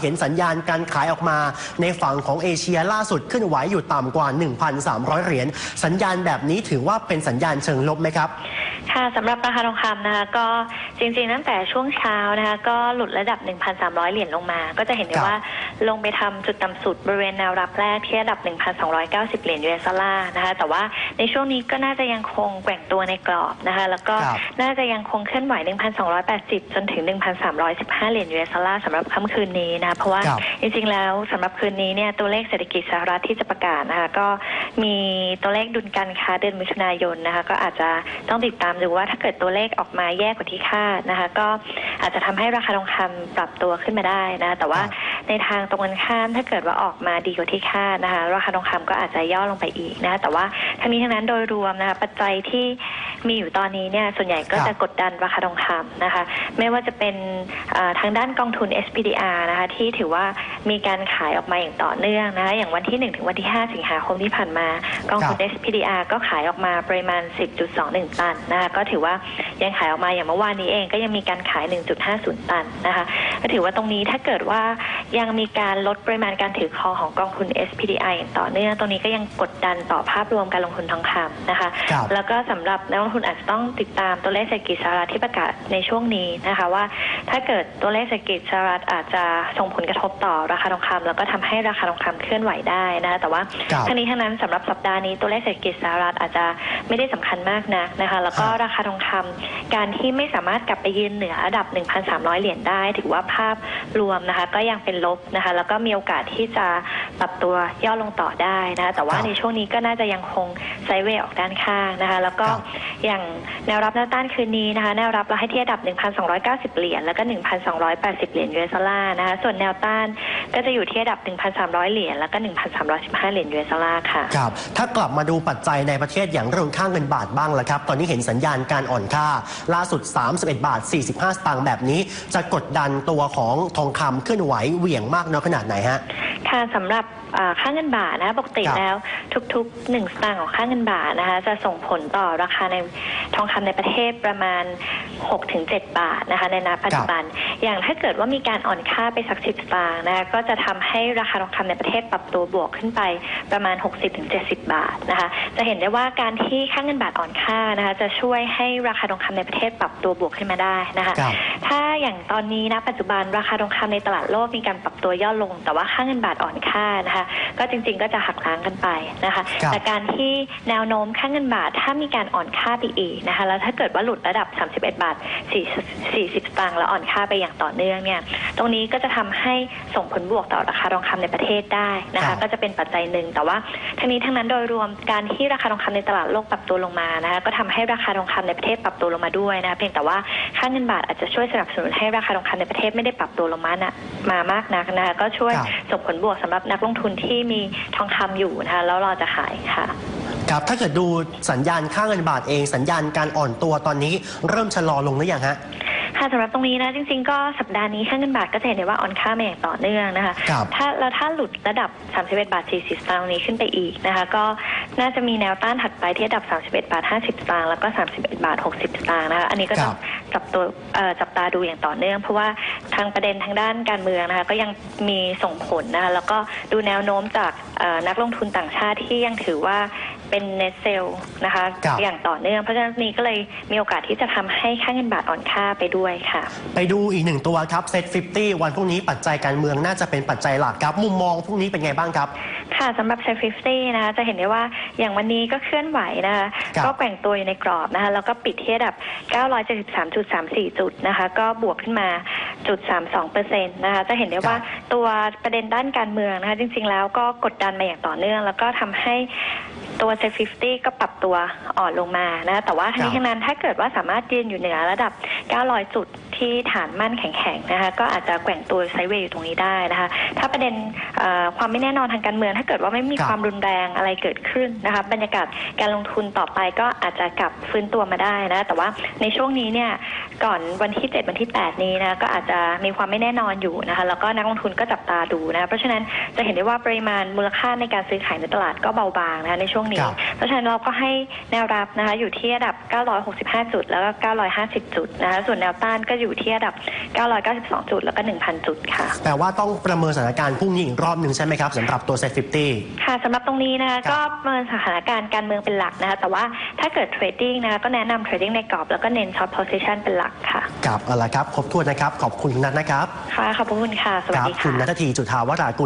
เห็นสัญญาณการขายออกมา ในฝั่งของเอเชียล่าสุดขึ้นไหวอยู่ต่ำกว่า 1,300 เหรียญสัญญาณแบบนี้ถือว่าเป็นสัญญาณเชิงลบไหมครับค่ะสำหรับราคาทองคำนะคะก็จริงๆตั้งแต่ช่วงเช้านะคะก็หลุดระดับ 1,300 เหรียญลงมา ก็จะเห็นได้ครับว่า ลงไปทำจุดต่ำสุดบริเวณแนวรับแรกที่ระดับ 1,290 เหรียญ US ดอลลาร์นะคะ แต่ว่าในช่วงนี้ก็น่าจะยังคงแกว่งตัวในกรอบนะคะ แล้วก็ครับน่าจะยังคงเคลื่อนไหว 1,280 จนถึง 1,315 เหรียญ US ดอลลาร์สำหรับค่ำคืนนี้นะ เพราะว่าครับจริงๆ แล้วสำหรับคืนนี้เนี่ยตัวเลขเศรษฐกิจสหรัฐที่จะประกาศนะคะก็มีตัวเลขดุลการค้าเดือนมิถุนายนนะคะ ก็อาจจะต้องติดตามดูว่าถ้าเกิดตัวเลขออกมาแย่กว่าที่คาดนะคะ ก็อาจจะทำให้ราคาทองคำปรับตัวขึ้นมาได้นะคะแต่ว่าครับในทางตรงกันข้าม ถ้าเกิดว่าออกมาดีกว่าที่คาดนะคะราคาทองคำก็อาจจะย่อลงไปอีกนะคะแต่ว่าทั้งนี้ทั้งนั้นโดยรวมนะคะปัจจัยที่ มีอยู่ตอนนี้เนี่ยส่วนใหญ่ก็ครับจะกดดันราคาทองคำนะคะ ไม่ว่าจะเป็นอ่าทางด้านกองทุน SPDR นะคะที่ถือว่ามีการขายออกมาอย่างต่อเนื่องนะคะอย่างวันที่ 1 ถึงวันที่ 5 สิงหาคมที่ผ่านมากองทุนครับ SPDR ก็ขายออกมาปริมาณ 10.21 ตันนะคะก็ถือว่ายังขายออกมาอย่างเมื่อวานนี้เองก็ยังมีการขาย 1.50 ตันนะคะก็ถือว่าตรงนี้ถ้าเกิดว่ายังมีการลดปริมาณการถือครองของกองทุน SPDR อย่างต่อเนื่องตรงนี้ก็ยังกดดันต่อภาพรวมการลงทุนทองคำนะคะครับแล้วก็สำหรับนักลงทุนอาจจะต้องติดตามตัวเลขเศรษฐกิจสหรัฐที่ประกาศในช่วงนี้นะคะว่า ถ้าเกิดตัวเลขเศรษฐกิจสหรัฐอาจจะส่งผลกระทบต่อราคาทองคำแล้วก็ทำให้ราคาทองคำเคลื่อนไหวได้นะคะแต่ว่าครับทั้งนี้ทั้งนั้นสำหรับสัปดาห์นี้ตัวเลขเศรษฐกิจสหรัฐอาจจะไม่ได้สำคัญมากนักนะคะ แล้วก็ครับราคาทองคำการที่ไม่สามารถกลับไปยืนเหนือระดับ 1,300 เหรียญได้ ถือว่าภาพรวมนะคะ ก็ยังเป็นลบนะคะ แล้วก็มีโอกาสที่จะปรับตัวย่อลงต่อได้นะคะแต่ว่าครับในช่วงนี้ก็น่าจะยังคงไซด์เวย์ออกด้านข้างนะคะ แล้วก็ครับอย่างแนวรับแนวต้านคืนนี้นะคะ แนวรับเราให้ที่ระดับ 1,290 เหรียญแล้วก็ 1,280 เหรียญ US ดอลลาร์นะคะ ส่วนแนวต้านก็จะอยู่ที่ระดับ 1,300 เหรียญแล้วก็ 1,315 เหรียญ US ดอลลาร์ค่ะครับถ้ากลับมาดูปัจจัยในประเทศอย่างเรื่องค่าเงินบาทบ้างละครับ ตอนนี้เห็นสัญญาณการอ่อนค่า ล่าสุด 31 บาท 45 สตางค์แบบนี้ จะกดดันตัวของทองคำเคลื่อนไหวเหวี่ยงมากน้อยขนาดไหนฮะค่ะสำหรับอ่าค่าเงินบาทนะคะปกติครับแล้วทุกๆหนึ่งสตางค์ของค่าเงินบาทนะคะจะส่งผลต่อราคาในทองคำในประเทศประมาณ 6-7 บาทนะคะในณปัจจุบัน อย่างถ้าเกิดว่ามีการอ่อนค่าไปสักสิบสตางค์นะคะก็จะทำให้ราคาทองคำในประเทศปรับตัวบวกขึ้นไปประมาณ 60-70 บาทนะคะจะเห็นได้ว่าการที่ค่าเงินบาทอ่อนค่านะคะจะช่วยให้ราคาทองคำในประเทศปรับตัวบวกขึ้นมาได้นะคะครับถ้าอย่างตอนนี้นะปัจจุบันราคาทองคำในตลาดโลกมีการปรับตัวย่อลง แต่ว่าค่าเงินบาทอ่อนค่านะคะก็จริงๆก็จะหักล้างกันไปนะคะครับแต่การที่แนวโน้มค่าเงินบาทถ้ามีการอ่อนค่าไปอีกนะคะแล้วถ้าเกิดว่าหลุดระดับ 31 บาท4 40 สตางค์แล้วอ่อนค่าไปอย่างต่อเนื่องเนี่ยตรงนี้ก็จะทำให้ส่งผลบวกต่อราคาทองคำในประเทศได้นะครัคะบก็จะเป็นปัจจัยหนึ่งแต่ว่าทั้งนี้ทั้งนั้นโดยรวมการที่ราคาทองคำในตลาดโลกปรับตัวลงมานะคะก็ทำให้ราคาทองคำในประเทศปรับตัวลงมาด้วยนะคะเพียงแต่ว่าค่าเงินบาทอาจจะช่วยสนับสนุนให้ราคาทองคำในประเทศไม่ได้ปรับตัวลงมานะมามากนักนะคะก็ช่วยครับส่งผลบวกสำหรับนักลงทุนที่มีทองคำอยู่นะคะแล้วเราจะขายค่ะ ครับถ้าเกิดดูสัญญาณค่าเงินบาทเอง สัญญาณการอ่อนตัวตอนนี้เริ่มชะลอลงหรือยังฮะค่ะสำหรับตรงนี้นะจริงๆ ก็สัปดาห์นี้ค่าเงินบาทก็จะเห็นได้ว่าอ่อนค่ามาอย่างต่อเนื่องนะคะครับถ้าแล้วถ้าหลุดระดับ 31 บาท 40 สตางค์นี้ขึ้นไปอีกนะคะ ก็น่าจะมีแนวต้านถัดไปที่ระดับ 31 บาท 50 สตางค์แล้วก็ 31 บาท 60 สตางค์นะคะอันนี้ก็ต้องจับตัวเอ่อจับตาดูอย่างต่อเนื่อง เพราะว่าทางประเด็นทางด้านการเมืองนะคะก็ยังมีส่งผลนะคะแล้วก็ดูแนวโน้มจากเอ่อนักลงทุนต่างชาติที่ยังถือว่า เป็นเนเซลนะคะ ครับ อย่างต่อเนื่อง เพราะฉะนั้นนี้ก็เลยมีโอกาสที่จะทำให้ค่าเงินบาทอ่อนค่าไปด้วยค่ะ ไปดูอีกหนึ่งตัวครับเซ็ต50 วันพรุ่งนี้ปัจจัยการเมืองน่าจะเป็นปัจจัยหลักครับ มุมมองพรุ่งนี้เป็นไงบ้างครับ ค่ะสำหรับเซ็ต50นะคะจะเห็นได้ว่าอย่างวันนี้ก็เคลื่อนไหวนะคะ ครับก็แกว่งตัวอยู่ในกรอบนะคะ แล้วก็ปิดที่ระดับ 973.34 จุดนะคะ ก็บวกขึ้นมาจุด32เปอร์เซ็นต์นะคะ จะเห็นได้ว่าตัวประเด็นด้านการเมืองนะคะ จริงๆแล้วก็กดดันมาอย่างต่อเนื่อง แล้วก็ทำให้ ตัวเซ็ต50ก็ปรับตัวอ่อนลงมานะคะแต่ว่าทั้งนี้ครับทั้งนั้นถ้าเกิดว่าสามารถยืนอยู่เหนือระดับ 900 จุด ที่ฐานมั่นแข็งๆนะคะก็อาจจะแกว่งตัวไซด์เวย์อยู่ตรงนี้ได้นะคะ ถ้าประเด็นเอ่อความไม่แน่นอนทางการเมือง ถ้าเกิดว่าไม่มีครับความรุนแรงอะไรเกิดขึ้นนะคะบรรยากาศการลงทุนต่อไปก็อาจจะกลับฟื้นตัวมาได้นะแต่ว่าในช่วงนี้เนี่ยก่อนวันที่ 7 วันที่ 8 นี้นะก็อาจจะมีความไม่แน่นอนอยู่นะคะแล้วก็นักลงทุนก็จับตาดูนะเพราะฉะนั้นจะเห็นได้ว่าปริมาณมูลค่าในการซื้อขายในตลาดก็เบาบางนะคะในช่วงนี้ครับเพราะฉะนั้นเราก็ให้แนวรับนะคะอยู่ที่ระดับ 965 จุด แล้วก็ 950 จุดนะคะส่วนแนวต้านก็อยู่อยู่ที่ระดับ 992 จุดแล้วก็ 1,000 จุดค่ะ แปลว่าต้องประเมินสถานการณ์พรุ่งนี้อีกรอบหนึ่งใช่ไหมครับสำหรับตัวเซ็ตฟิฟตี้ ค่ะสำหรับตรงนี้นะคะครับก็ประเมินสถานการณ์การเมืองเป็นหลักนะคะแต่ว่าถ้าเกิดเทรดดิ้งนะคะก็แนะนำเทรดดิ้งในกรอบแล้วก็เน้นช็อตโพซิชันเป็นหลักค่ะกับเอาละครับครบถ้วนนะครับ ขอบคุณคุณนัทนะครับค่ะขอบพระคุณค่ะ สวัคสรัดีคุณค่ะนัททีจุธาวรากุล